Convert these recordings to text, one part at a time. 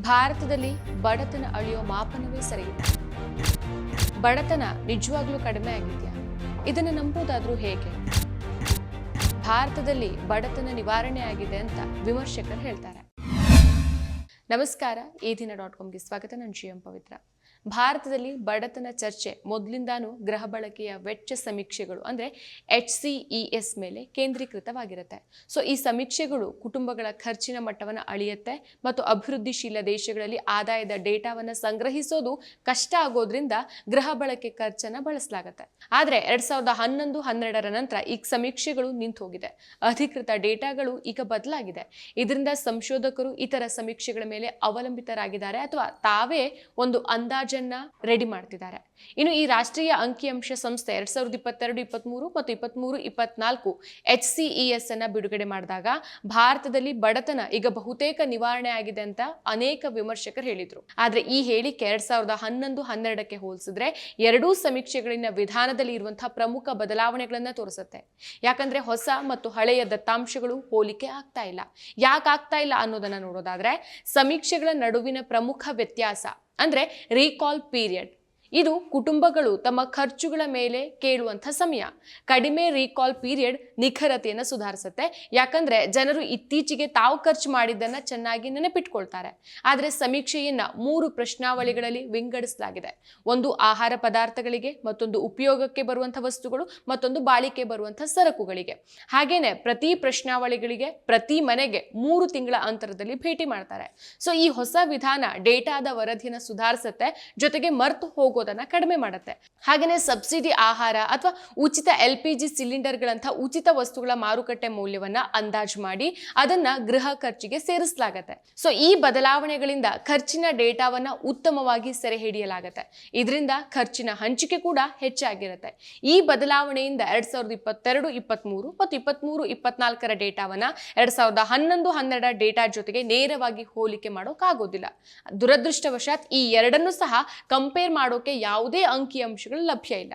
ಭಾರತದಲ್ಲಿ ಬಡತನ ಅಳಿಯೋ ಮಾಪನವೇ ಸರಿಯಿಲ್ಲ. ಬಡತನ ನಿಜವಾಗ್ಲೂ ಕಡಿಮೆ ಆಗಿದೆಯಾ? ಇದನ್ನು ನಂಬೋದಾದ್ರೂ ಹೇಗೆ? ಭಾರತದಲ್ಲಿ ಬಡತನ ನಿವಾರಣೆ ಆಗಿದೆ ಅಂತ ವಿಮರ್ಶಕರು ಹೇಳ್ತಾರೆ. ನಮಸ್ಕಾರ, ಈ ದಿನ ಡಾಟ್ ಕಾಮ್ಗೆ ಸ್ವಾಗತ. ನಾನು ಜಿ ಎಂ ಪವಿತ್ರ. ಭಾರತದಲ್ಲಿ ಬಡತನ ಚರ್ಚೆ ಮೊದಲಿಂದಾನು ಗೃಹ ಬಳಕೆಯ ವೆಚ್ಚ ಸಮೀಕ್ಷೆಗಳು ಅಂದರೆ ಎಚ್ ಸಿ ಇ ಎಸ್ ಮೇಲೆ ಕೇಂದ್ರೀಕೃತವಾಗಿರುತ್ತೆ. ಸೊ ಈ ಸಮೀಕ್ಷೆಗಳು ಕುಟುಂಬಗಳ ಖರ್ಚಿನ ಮಟ್ಟವನ್ನು ಅಳಿಯುತ್ತೆ ಮತ್ತು ಅಭಿವೃದ್ಧಿಶೀಲ ದೇಶಗಳಲ್ಲಿ ಆದಾಯದ ಡೇಟಾವನ್ನು ಸಂಗ್ರಹಿಸೋದು ಕಷ್ಟ ಆಗೋದ್ರಿಂದ ಗೃಹ ಬಳಕೆ ಖರ್ಚನ್ನು ಬಳಸಲಾಗುತ್ತೆ. ಆದರೆ ಎರಡ್ ಸಾವಿರದ ಹನ್ನೊಂದು, ಹನ್ನೆರಡರ ನಂತರ ಈ ಸಮೀಕ್ಷೆಗಳು ನಿಂತು ಹೋಗಿದೆ. ಅಧಿಕೃತ ಡೇಟಾಗಳು ಈಗ ಬದಲಾಗಿದೆ. ಇದರಿಂದ ಸಂಶೋಧಕರು ಇತರ ಸಮೀಕ್ಷೆಗಳ ಮೇಲೆ ಅವಲಂಬಿತರಾಗಿದ್ದಾರೆ ಅಥವಾ ತಾವೇ ಒಂದು ಅಂದಾಜನ್ನ ರೆಡಿ ಮಾಡ್ತಿದ್ದಾರೆ. ಇನ್ನು ಈ ರಾಷ್ಟ್ರೀಯ ಅಂಕಿಅಂಶ ಸಂಸ್ಥೆ ಎರಡ್ ಸಾವಿರದ ಇಪ್ಪತ್ತೆರಡು ಇಪ್ಪತ್ಮೂರು ಮತ್ತು ಇಪ್ಪತ್ಮೂರು ಇಪ್ಪತ್ನಾಲ್ಕು ಎಚ್ ಸಿ ಎಸ್ ಅನ್ನ ಬಿಡುಗಡೆ ಮಾಡಿದಾಗ ಭಾರತದಲ್ಲಿ ಬಡತನ ಈಗ ಬಹುತೇಕ ನಿವಾರಣೆ ಆಗಿದೆ ಅಂತ ಅನೇಕ ವಿಮರ್ಶಕರು ಹೇಳಿದ್ರು. ಆದ್ರೆ ಈ ಹೇಳಿಕೆ ಎರಡ್ ಸಾವಿರದ ಹನ್ನೊಂದು, ಹನ್ನೆರಡಕ್ಕೆ ಹೋಲಿಸಿದ್ರೆ ಎರಡೂ ಸಮೀಕ್ಷೆಗಳಿನ ವಿಧಾನದಲ್ಲಿ ಇರುವಂತಹ ಪ್ರಮುಖ ಬದಲಾವಣೆಗಳನ್ನ ತೋರಿಸುತ್ತೆ. ಯಾಕಂದ್ರೆ ಹೊಸ ಮತ್ತು ಹಳೆಯ ದತ್ತಾಂಶಗಳು ಹೋಲಿಕೆ ಆಗ್ತಾ ಇಲ್ಲ. ಯಾಕಾಗ್ತಾ ಇಲ್ಲ ಅನ್ನೋದನ್ನ ನೋಡೋದಾದ್ರೆ ಸಮೀಕ್ಷೆಗಳ ನಡುವಿನ ಪ್ರಮುಖ ವ್ಯತ್ಯಾಸ ಅಂದ್ರೆ ರೀಕಾಲ್ ಪೀರಿಯಡ್ ಇದು ಕುಟುಂಬಗಳು ತಮ್ಮ ಖರ್ಚುಗಳ ಮೇಲೆ ಕೇಳುವಂಥ ಸಮಯ. ಕಡಿಮೆ ರೀಕಾಲ್ ಪೀರಿಯಡ್ ನಿಖರತೆಯನ್ನು ಸುಧಾರಿಸುತ್ತೆ. ಯಾಕಂದ್ರೆ ಜನರು ಇತ್ತೀಚೆಗೆ ತಾವು ಖರ್ಚು ಮಾಡಿದ್ದನ್ನ ಚೆನ್ನಾಗಿ ನೆನಪಿಟ್ಕೊಳ್ತಾರೆ. ಆದರೆ ಸಮೀಕ್ಷೆಯನ್ನ ಮೂರು ಪ್ರಶ್ನಾವಳಿಗಳಲ್ಲಿ ವಿಂಗಡಿಸಲಾಗಿದೆ. ಒಂದು ಆಹಾರ ಪದಾರ್ಥಗಳಿಗೆ, ಮತ್ತೊಂದು ಉಪಯೋಗಕ್ಕೆ ಬರುವಂಥ ವಸ್ತುಗಳು, ಮತ್ತೊಂದು ಬಾಳಿಕೆ ಬರುವಂಥ ಸರಕುಗಳಿಗೆ. ಹಾಗೇನೆ ಪ್ರತಿ ಪ್ರಶ್ನಾವಳಿಗಳಿಗೆ ಪ್ರತಿ ಮನೆಗೆ ಮೂರು ತಿಂಗಳ ಅಂತರದಲ್ಲಿ ಭೇಟಿ ಮಾಡ್ತಾರೆ. ಸೊ ಈ ಹೊಸ ವಿಧಾನ ಡೇಟಾದ ವರದಿಯನ್ನು ಸುಧಾರಿಸುತ್ತೆ. ಜೊತೆಗೆ ಮರ್ತು ಹೋಗೋದನ್ನ ಕಡಿಮೆ ಮಾಡುತ್ತೆ. ಹಾಗೇನೆ ಸಬ್ಸಿಡಿ ಆಹಾರ ಅಥವಾ ಉಚಿತ ಎಲ್ ಪಿ ಜಿ ಉಚಿತ ವಸ್ತುಗಳ ಮಾರುಕಟ್ಟೆ ಮೌಲ್ಯವನ್ನ ಅಂದಾಜು ಮಾಡಿ ಅದನ್ನ ಗೃಹ ಖರ್ಚಿಗೆ ಸೇರಿಸಲಾಗತ್ತೆ. ಸೊ ಈ ಬದಲಾವಣೆಗಳಿಂದ ಖರ್ಚಿನ ಡೇಟಾವನ್ನ ಉತ್ತಮವಾಗಿ ಸೆರೆ ಹಿಡಿಯಲಾಗತ್ತೆ. ಇದರಿಂದ ಖರ್ಚಿನ ಹಂಚಿಕೆ ಕೂಡ ಹೆಚ್ಚಾಗಿರುತ್ತೆ. ಈ ಬದಲಾವಣೆಯಿಂದ ಎರಡ್ ಸಾವಿರದ ಇಪ್ಪತ್ತೆರಡು, ಇಪ್ಪತ್ಮೂರು ಮತ್ತು ಇಪ್ಪತ್ಮೂರು, ಇಪ್ಪತ್ನಾಲ್ಕರ ಡೇಟಾವನ್ನ ಎರಡ್ ಸಾವಿರದ ಹನ್ನೊಂದು, ಹನ್ನೆರಡ ಡೇಟಾ ಜೊತೆಗೆ ನೇರವಾಗಿ ಹೋಲಿಕೆ ಮಾಡೋಕ್ಕಾಗೋದಿಲ್ಲ ದುರದೃಷ್ಟವಶಾತ್ ಈ ಎರಡನ್ನೂ ಸಹ ಕಂಪೇರ್ ಮಾಡೋಕೆ ಯಾವುದೇ ಅಂಕಿಅಂಶಗಳು ಲಭ್ಯ ಇಲ್ಲ.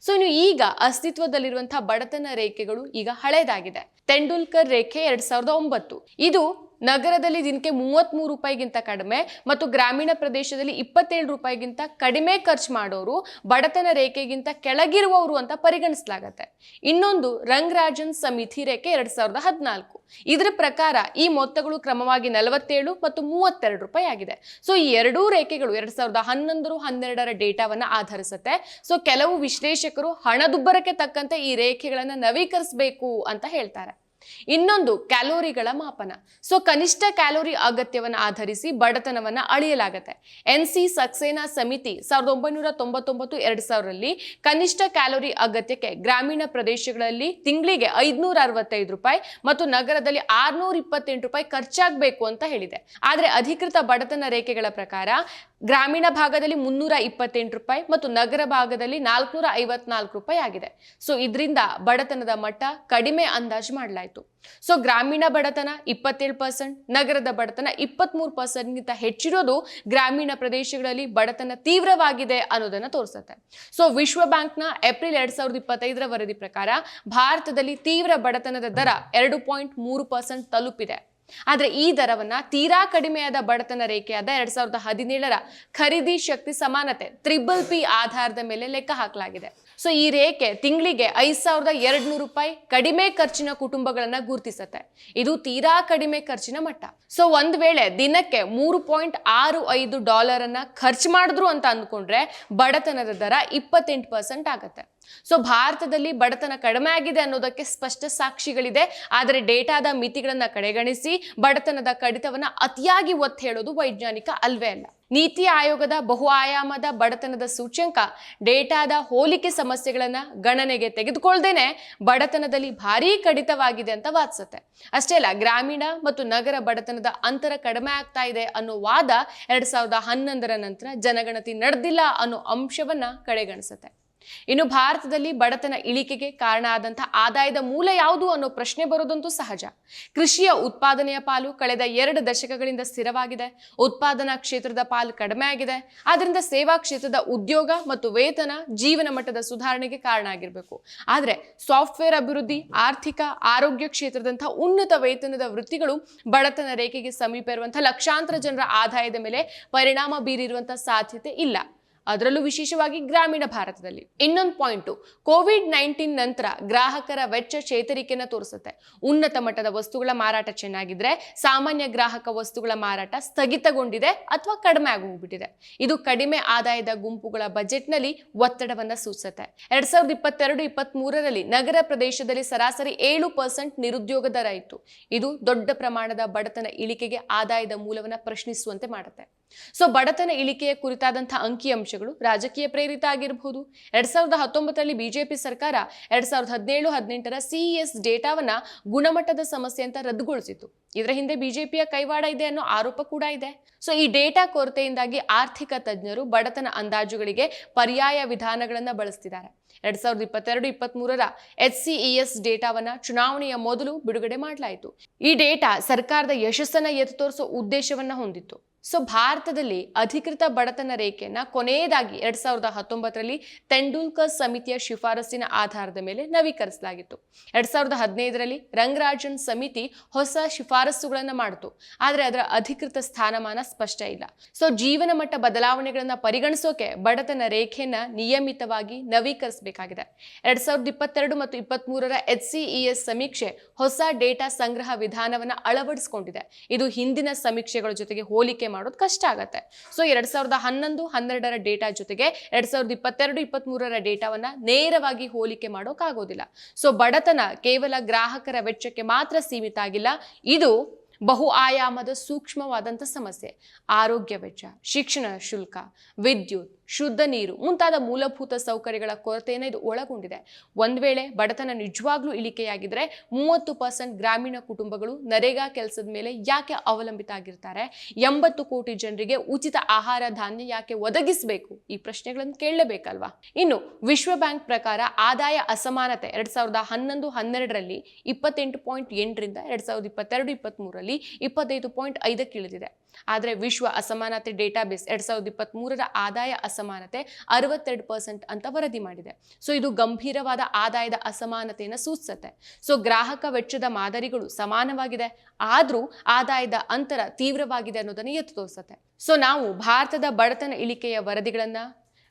ಸೊ ಇನ್ನು ಈಗ ಅಸ್ತಿತ್ವದಲ್ಲಿರುವಂತಹ ಬಡತನ ರೇಖೆಗಳು ಈಗ ಹಳೆಯದಾಗಿದೆ ತೆಂಡೂಲ್ಕರ್ ರೇಖೆ ಎರಡ್ ಸಾವಿರದ ಒಂಬತ್ತು. ಇದು ನಗರದಲ್ಲಿ ದಿನಕ್ಕೆ ಮೂವತ್ತ್ ಮೂರು ರೂಪಾಯಿಗಿಂತ ಕಡಿಮೆ ಮತ್ತು ಗ್ರಾಮೀಣ ಪ್ರದೇಶದಲ್ಲಿ ಇಪ್ಪತ್ತೇಳು ರೂಪಾಯಿಗಿಂತ ಕಡಿಮೆ ಖರ್ಚು ಮಾಡೋರು ಬಡತನ ರೇಖೆಗಿಂತ ಕೆಳಗಿರುವವರು ಅಂತ ಪರಿಗಣಿಸಲಾಗತ್ತೆ. ಇನ್ನೊಂದು ರಂಗರಾಜನ್ ಸಮಿತಿ ರೇಖೆ ಎರಡ್ ಸಾವಿರದ ಹದಿನಾಲ್ಕು. ಇದರ ಪ್ರಕಾರ ಈ ಮೊತ್ತಗಳು ಕ್ರಮವಾಗಿ ನಲವತ್ತೇಳು ಮತ್ತು ಮೂವತ್ತೆರಡು ರೂಪಾಯಿ ಆಗಿದೆ. ಸೊ ಈ ಎರಡೂ ರೇಖೆಗಳು ಎರಡ್ ಸಾವಿರದ ಹನ್ನೊಂದರು ಹನ್ನೆರಡರ ಡೇಟಾವನ್ನು ಆಧರಿಸುತ್ತೆ. ಸೊ ಕೆಲವು ವಿಶ್ಲೇಷಕರು ಹಣದುಬ್ಬರಕ್ಕೆ ತಕ್ಕಂತೆ ಈ ರೇಖೆಗಳನ್ನು ನವೀಕರಿಸಬೇಕು ಅಂತ ಹೇಳ್ತಾರೆ. ಇನ್ನೊಂದು ಕ್ಯಾಲೋರಿಗಳ ಮಾಪನ. ಸೊ, ಕನಿಷ್ಠ ಕ್ಯಾಲೋರಿ ಅಗತ್ಯವನ್ನು ಆಧರಿಸಿ ಬಡತನವನ್ನ ಅಳೆಯಲಾಗುತ್ತೆ. ಎನ್ ಸಿ ಸಕ್ಸೇನಾ ಸಮಿತಿ ಸಾವಿರದ ಒಂಬೈನೂರ ತೊಂಬತ್ತೊಂಬತ್ತು, ಎರಡು ಸಾವಿರದಲ್ಲಿ ಕನಿಷ್ಠ ಕ್ಯಾಲೋರಿ ಅಗತ್ಯಕ್ಕೆ ಗ್ರಾಮೀಣ ಪ್ರದೇಶಗಳಲ್ಲಿ ತಿಂಗಳಿಗೆ ಐದುನೂರ ಅರವತ್ತೈದು ರೂಪಾಯಿ ಮತ್ತು ನಗರದಲ್ಲಿ ಆರ್ನೂರ ಇಪ್ಪತ್ತೆಂಟು ರೂಪಾಯಿ ಖರ್ಚಾಗಬೇಕು ಅಂತ ಹೇಳಿದೆ. ಆದರೆ ಅಧಿಕೃತ ಬಡತನ ರೇಖೆಗಳ ಪ್ರಕಾರ ಗ್ರಾಮೀಣ ಭಾಗದಲ್ಲಿ ಮುನ್ನೂರ ಇಪ್ಪತ್ತೆಂಟು ರೂಪಾಯಿ ಮತ್ತು ನಗರ ಭಾಗದಲ್ಲಿ ನಾಲ್ಕುನೂರ ಐವತ್ನಾಲ್ಕು ರೂಪಾಯಿ ಆಗಿದೆ. ಸೊ, ಇದರಿಂದ ಬಡತನದ ಮಟ್ಟ ಕಡಿಮೆ ಅಂದಾಜು ಮಾಡಲಾಯಿತು. ಸೊ ಗ್ರಾಮೀಣ ಬಡತನ ಇಪ್ಪತ್ತೇಳು ಪರ್ಸೆಂಟ್ ನಗರದ ಬಡತನ ಇಪ್ಪತ್ತ್ಮೂರು ಪರ್ಸೆಂಟ್ಗಿಂತ ಹೆಚ್ಚಿರೋದು ಗ್ರಾಮೀಣ ಪ್ರದೇಶಗಳಲ್ಲಿ ಬಡತನ ತೀವ್ರವಾಗಿದೆ ಅನ್ನೋದನ್ನ ತೋರಿಸುತ್ತೆ. ಸೊ ವಿಶ್ವ ಬ್ಯಾಂಕ್ನ ಏಪ್ರಿಲ್ ಎರಡ್ ಸಾವಿರದ ಇಪ್ಪತ್ತೈದರ ವರದಿ ಪ್ರಕಾರ ಭಾರತದಲ್ಲಿ ತೀವ್ರ ಬಡತನದ ದರ ಎರಡು ಪಾಯಿಂಟ್ ಮೂರು ಪರ್ಸೆಂಟ್ ತಲುಪಿದೆ. ಆದರೆ ಈ ದರವನ್ನ ತೀರಾ ಕಡಿಮೆಯಾದ ಬಡತನ ರೇಖೆಯಾದ ಎರಡ್ ಸಾವಿರದ ಹದಿನೇಳರ ಖರೀದಿ ಶಕ್ತಿ ಸಮಾನತೆ, ತ್ರಿಬಲ್ ಪಿ ಆಧಾರದ ಮೇಲೆ ಲೆಕ್ಕ ಹಾಕಲಾಗಿದೆ. ಸೊ ಈ ರೇಖೆ ತಿಂಗಳಿಗೆ ಐದ್ ಸಾವಿರದ ಎರಡು ನೂರು ರೂಪಾಯಿ ಕಡಿಮೆ ಖರ್ಚಿನ ಕುಟುಂಬಗಳನ್ನು ಗುರುತಿಸುತ್ತೆ. ಇದು ತೀರಾ ಕಡಿಮೆ ಖರ್ಚಿನ ಮಟ್ಟ. ಸೊ ಒಂದ್ ವೇಳೆ ದಿನಕ್ಕೆ ಮೂರು ಪಾಯಿಂಟ್ ಆರು ಐದು ಡಾಲರ್ ಖರ್ಚು ಮಾಡಿದ್ರು ಅಂತ ಅಂದ್ಕೊಂಡ್ರೆ ಬಡತನದ ದರ ಇಪ್ಪತ್ತೆಂಟು ಪರ್ಸೆಂಟ್ ಆಗುತ್ತೆ. ಸೊ ಭಾರತದಲ್ಲಿ ಬಡತನ ಕಡಿಮೆ ಆಗಿದೆ ಅನ್ನೋದಕ್ಕೆ ಸ್ಪಷ್ಟ ಸಾಕ್ಷಿಗಳಿದೆ. ಆದರೆ ಡೇಟಾದ ಮಿತಿಗಳನ್ನ ಕಡೆಗಣಿಸಿ ಬಡತನದ ಕಡಿತವನ್ನ ಅತಿಯಾಗಿ ಒತ್ತಿ ಹೇಳೋದು ವೈಜ್ಞಾನಿಕ ಅಲ್ವೇ ಅಲ್ಲ. ನೀತಿ ಆಯೋಗದ ಬಹು ಆಯಾಮದ ಬಡತನದ ಸೂಚ್ಯಂಕ ಡೇಟಾದ ಹೋಲಿಕೆ ಸಮಸ್ಯೆಗಳನ್ನು ಗಣನೆಗೆ ತೆಗೆದುಕೊಳ್ಳದೇನೆ ಬಡತನದಲ್ಲಿ ಭಾರೀ ಕಡಿತವಾಗಿದೆ ಅಂತ ವಾದಿಸುತ್ತೆ. ಅಷ್ಟೇ ಅಲ್ಲ, ಗ್ರಾಮೀಣ ಮತ್ತು ನಗರ ಬಡತನದ ಅಂತರ ಕಡಿಮೆ ಆಗ್ತಾ ಇದೆ ಅನ್ನೋ ವಾದ ಎರಡ್ ಸಾವಿರದ ಹನ್ನೊಂದರ ನಂತರ ಜನಗಣತಿ ನಡೆದಿಲ್ಲ ಅನ್ನೋ ಅಂಶವನ್ನ ಕಡೆಗಣಿಸುತ್ತೆ. ಇನ್ನು ಭಾರತದಲ್ಲಿ ಬಡತನ ಇಳಿಕೆಗೆ ಕಾರಣ ಆದಂತಹ ಆದಾಯದ ಮೂಲ ಯಾವುದು ಅನ್ನೋ ಪ್ರಶ್ನೆ ಬರೋದಂತೂ ಸಹಜ. ಕೃಷಿಯ ಉತ್ಪಾದನೆಯ ಪಾಲು ಕಳೆದ ಎರಡು ದಶಕಗಳಿಂದ ಸ್ಥಿರವಾಗಿದೆ. ಉತ್ಪಾದನಾ ಕ್ಷೇತ್ರದ ಪಾಲು ಕಡಿಮೆ ಆಗಿದೆ. ಆದ್ರಿಂದ ಸೇವಾ ಕ್ಷೇತ್ರದ ಉದ್ಯೋಗ ಮತ್ತು ವೇತನ ಜೀವನ ಮಟ್ಟದ ಸುಧಾರಣೆಗೆ ಕಾರಣ ಆಗಿರಬೇಕು. ಆದ್ರೆ ಸಾಫ್ಟ್ವೇರ್ ಅಭಿವೃದ್ಧಿ, ಆರ್ಥಿಕ, ಆರೋಗ್ಯ ಕ್ಷೇತ್ರದಂತಹ ಉನ್ನತ ವೇತನದ ವೃತ್ತಿಗಳು ಬಡತನ ರೇಖೆಗೆ ಸಮೀಪ ಇರುವಂತಹ ಲಕ್ಷಾಂತರ ಜನರ ಆದಾಯದ ಮೇಲೆ ಪರಿಣಾಮ ಬೀರಿರುವಂತಹ ಸಾಧ್ಯತೆ ಇಲ್ಲ. ಅದರಲ್ಲೂ ವಿಶೇಷವಾಗಿ ಗ್ರಾಮೀಣ ಭಾರತದಲ್ಲಿ. ಇನ್ನೊಂದು ಪಾಯಿಂಟು ಕೋವಿಡ್ ನೈನ್ಟೀನ್ ನಂತರ ಗ್ರಾಹಕರ ವೆಚ್ಚ ಚೇತರಿಕೆಯನ್ನು ತೋರಿಸುತ್ತೆ. ಉನ್ನತ ಮಟ್ಟದ ವಸ್ತುಗಳ ಮಾರಾಟ ಚೆನ್ನಾಗಿದ್ರೆ ಸಾಮಾನ್ಯ ಗ್ರಾಹಕ ವಸ್ತುಗಳ ಮಾರಾಟ ಸ್ಥಗಿತಗೊಂಡಿದೆ ಅಥವಾ ಕಡಿಮೆ ಆಗೋಗ್ಬಿಟ್ಟಿದೆ. ಇದು ಕಡಿಮೆ ಆದಾಯದ ಗುಂಪುಗಳ ಬಜೆಟ್ನಲ್ಲಿ ಒತ್ತಡವನ್ನ ಸೂಚಿಸುತ್ತೆ ಎರಡ್ ಸಾವಿರದ ಇಪ್ಪತ್ತೆರಡು ಇಪ್ಪತ್ತ್ ಮೂರರಲ್ಲಿ ನಗರ ಪ್ರದೇಶದಲ್ಲಿ ಸರಾಸರಿ ಏಳು ಪರ್ಸೆಂಟ್ ನಿರುದ್ಯೋಗ ದರ ಇತ್ತು. ಇದು ದೊಡ್ಡ ಪ್ರಮಾಣದ ಬಡತನ ಇಳಿಕೆಗೆ ಆದಾಯದ ಮೂಲವನ್ನ ಪ್ರಶ್ನಿಸುವಂತೆ ಮಾಡುತ್ತೆ. ಸೊ ಬಡತನ ಇಳಿಕೆಯ ಕುರಿತಾದಂತಹ ಅಂಕಿಅಂಶಗಳು ರಾಜಕೀಯ ಪ್ರೇರಿತ ಆಗಿರಬಹುದು. ಎರಡ್ ಸಾವಿರದ ಹತ್ತೊಂಬತ್ತರಲ್ಲಿ ಬಿಜೆಪಿ ಸರ್ಕಾರ ಎರಡ್ ಸಾವಿರದ ಹದಿನೇಳು, ಹದಿನೆಂಟರ ಸಿಇಎಸ್ ಡೇಟಾವನ್ನ ಗುಣಮಟ್ಟದ ಸಮಸ್ಯೆ ಅಂತ ರದ್ದುಗೊಳಿಸಿತು ಇದರ ಹಿಂದೆ ಬಿಜೆಪಿಯ ಕೈವಾಡ ಇದೆ ಅನ್ನೋ ಆರೋಪ ಕೂಡ ಇದೆ. ಸೊ ಈ ಡೇಟಾ ಕೊರತೆಯಿಂದಾಗಿ ಆರ್ಥಿಕ ತಜ್ಞರು ಬಡತನ ಅಂದಾಜುಗಳಿಗೆ ಪರ್ಯಾಯ ವಿಧಾನಗಳನ್ನ ಬಳಸ್ತಿದ್ದಾರೆ. ಎರಡ್ ಸಾವಿರದ ಇಪ್ಪತ್ತೆರಡು ಇಪ್ಪತ್ತ್ ಮೂರರ ಎಚ್ ಸಿಇಎಸ್ ಡೇಟಾವನ್ನ ಚುನಾವಣೆಯ ಮೊದಲು ಬಿಡುಗಡೆ ಮಾಡಲಾಯಿತು. ಈ ಡೇಟಾ ಸರ್ಕಾರದ ಯಶಸ್ಸನ್ನ ಎತ್ತು ತೋರಿಸೋ ಉದ್ದೇಶವನ್ನ ಹೊಂದಿತ್ತು. ಸೊ, ಭಾರತದಲ್ಲಿ ಅಧಿಕೃತ ಬಡತನ ರೇಖೆಯನ್ನ ಕೊನೆಯದಾಗಿ ಎರಡ್ ಸಾವಿರದ ಹತ್ತೊಂಬತ್ತರಲ್ಲಿ ತೆಂಡೂಲ್ಕರ್ ಸಮಿತಿಯ ಶಿಫಾರಸಿನ ಆಧಾರದ ಮೇಲೆ ನವೀಕರಿಸಲಾಗಿತ್ತು. ಎರಡ್ ಸಾವಿರದ ಹದಿನೈದರಲ್ಲಿ ರಂಗರಾಜನ್ ಸಮಿತಿ ಹೊಸ ಶಿಫಾರಸುಗಳನ್ನ ಮಾಡಿತು. ಆದರೆ ಅದರ ಅಧಿಕೃತ ಸ್ಥಾನಮಾನ ಸ್ಪಷ್ಟ ಇಲ್ಲ. ಸೊ ಜೀವನ ಮಟ್ಟ ಬದಲಾವಣೆಗಳನ್ನ ಪರಿಗಣಿಸೋಕೆ ಬಡತನ ರೇಖೆಯನ್ನ ನಿಯಮಿತವಾಗಿ ನವೀಕರಿಸಬೇಕಾಗಿದೆ ಎರಡ್ ಸಾವಿರದ ಇಪ್ಪತ್ತೆರಡು ಮತ್ತು ಇಪ್ಪತ್ತ್ ಮೂರರ ಎಚ್ ಸಿಇಎಸ್ ಸಮೀಕ್ಷೆ ಹೊಸ ಡೇಟಾ ಸಂಗ್ರಹ ವಿಧಾನವನ್ನ ಅಳವಡಿಸಿಕೊಂಡಿದೆ. ಇದು ಹಿಂದಿನ ಸಮೀಕ್ಷೆಗಳ ಜೊತೆಗೆ ಹೋಲಿಕೆ ಮಾಡೋದು ಕಷ್ಟ ಆಗುತ್ತೆ. ಸೊ ಎರಡ್ ಸಾವಿರದ ಹನ್ನೊಂದು, ಹನ್ನೆರಡರ ಡೇಟಾ ಜೊತೆಗೆ ಎರಡ್ ಸಾವಿರದ ಇಪ್ಪತ್ತೆರಡು ಇಪ್ಪತ್ತ್ ಮೂರರ ಡೇಟಾವನ್ನ ನೇರವಾಗಿ ಹೋಲಿಕೆ ಮಾಡೋಕ್ಕಾಗೋದಿಲ್ಲ ಸೊ ಬಡತನ ಕೇವಲ ಗ್ರಾಹಕರ ವೆಚ್ಚಕ್ಕೆ ಮಾತ್ರ ಸೀಮಿತ ಆಗಿಲ್ಲ. ಇದು ಬಹು ಆಯಾಮದ ಸೂಕ್ಷ್ಮವಾದಂಥ ಸಮಸ್ಯೆ. ಆರೋಗ್ಯ ವೆಚ್ಚ, ಶಿಕ್ಷಣ ಶುಲ್ಕ, ವಿದ್ಯುತ್ ಶುದ್ಧ ನೀರು, ಮುಂತಾದ ಮೂಲಭೂತ ಸೌಕರ್ಯಗಳ ಕೊರತೆಯನ್ನು ಇದು ಒಳಗೊಂಡಿದೆ. ಒಂದು ವೇಳೆ ಬಡತನ ನಿಜವಾಗ್ಲೂ ಇಳಿಕೆಯಾಗಿದ್ರೆ ಮೂವತ್ತು ಪರ್ಸೆಂಟ್ ಗ್ರಾಮೀಣ ಕುಟುಂಬಗಳು ನರೇಗಾ ಕೆಲಸದ ಮೇಲೆ ಯಾಕೆ ಅವಲಂಬಿತ ಆಗಿರ್ತಾರೆ? ಎಂಬತ್ತು ಕೋಟಿ ಜನರಿಗೆ ಉಚಿತ ಆಹಾರ ಧಾನ್ಯ ಯಾಕೆ ಒದಗಿಸಬೇಕು? ಈ ಪ್ರಶ್ನೆಗಳನ್ನು ಕೇಳಲೇಬೇಕಲ್ವಾ? ಇನ್ನು ವಿಶ್ವ ಬ್ಯಾಂಕ್ ಪ್ರಕಾರ ಆದಾಯ ಅಸಮಾನತೆ ಎರಡ್ ಸಾವಿರದ ಹನ್ನೊಂದು ಹನ್ನೆರಡರಲ್ಲಿ ಇಪ್ಪತ್ತೆಂಟು ಪಾಯಿಂಟ್ ಎಂಟರಿಂದ ಎರಡ್ ಸಾವಿರದ ಇಪ್ಪತ್ತೆರಡು ಇಪ್ಪತ್ತ್ ಮೂರರಲ್ಲಿ ಇಪ್ಪತ್ತೈದು ಪಾಯಿಂಟ್ ಐದಕ್ಕೆ ಇಳಿದಿದೆ. ಆದರೆ ವಿಶ್ವ ಅಸಮಾನತೆ ಡೇಟಾಬೇಸ್ ಎರಡ್ ಸಾವಿರದ ಇಪ್ಪತ್ತ್ ಮೂರರ ಆದಾಯ ಅಸಮಾನತೆ ಅರವತ್ತೆರಡು ಪರ್ಸೆಂಟ್ ಅಂತ ವರದಿ ಮಾಡಿದೆ. ಸೊ ಇದು ಗಂಭೀರವಾದ ಆದಾಯದ ಅಸಮಾನತೆಯನ್ನು ಸೂಚಿಸುತ್ತೆ. ಸೊ ಗ್ರಾಹಕ ವೆಚ್ಚದ ಮಾದರಿಗಳು ಸಮಾನವಾಗಿದೆ, ಆದರೂ ಆದಾಯದ ಅಂತರ ತೀವ್ರವಾಗಿದೆ ಅನ್ನೋದನ್ನು ಎತ್ತು ತೋರಿಸುತ್ತೆ. ಸೊ ನಾವು ಭಾರತದ ಬಡತನ ಇಳಿಕೆಯ ವರದಿಗಳನ್ನು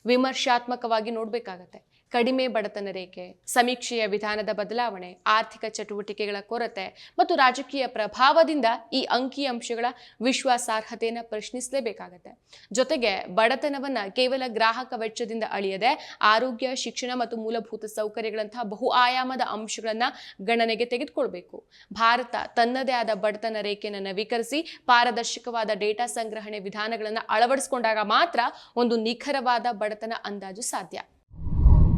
ವಿಮರ್ಶಾತ್ಮಕವಾಗಿ ನೋಡಬೇಕಾಗತ್ತೆ. ಕಡಿಮೆ ಬಡತನ ರೇಖೆ, ಸಮೀಕ್ಷೆಯ ವಿಧಾನದ ಬದಲಾವಣೆ, ಆರ್ಥಿಕ ಚಟುವಟಿಕೆಗಳ ಕೊರತೆ ಮತ್ತು ರಾಜಕೀಯ ಪ್ರಭಾವದಿಂದ ಈ ಅಂಕಿಅಂಶಗಳ ವಿಶ್ವಾಸಾರ್ಹತೆಯನ್ನು ಪ್ರಶ್ನಿಸಲೇಬೇಕಾಗತ್ತೆ. ಜೊತೆಗೆ ಬಡತನವನ್ನು ಕೇವಲ ಗ್ರಾಹಕ ವೆಚ್ಚದಿಂದ ಅಳಿಯದೆ ಆರೋಗ್ಯ, ಶಿಕ್ಷಣ ಮತ್ತು ಮೂಲಭೂತ ಸೌಕರ್ಯಗಳಂತಹ ಬಹು ಆಯಾಮದ ಅಂಶಗಳನ್ನು ಗಣನೆಗೆ ತೆಗೆದುಕೊಳ್ಬೇಕು. ಭಾರತ ತನ್ನದೇ ಆದ ಬಡತನ ರೇಖೆಯನ್ನು ನವೀಕರಿಸಿ ಪಾರದರ್ಶಕವಾದ ಡೇಟಾ ಸಂಗ್ರಹಣೆ ವಿಧಾನಗಳನ್ನು ಅಳವಡಿಸಿಕೊಂಡಾಗ ಮಾತ್ರ ಒಂದು ನಿಖರವಾದ ಬಡತನ ಅಂದಾಜು ಸಾಧ್ಯ.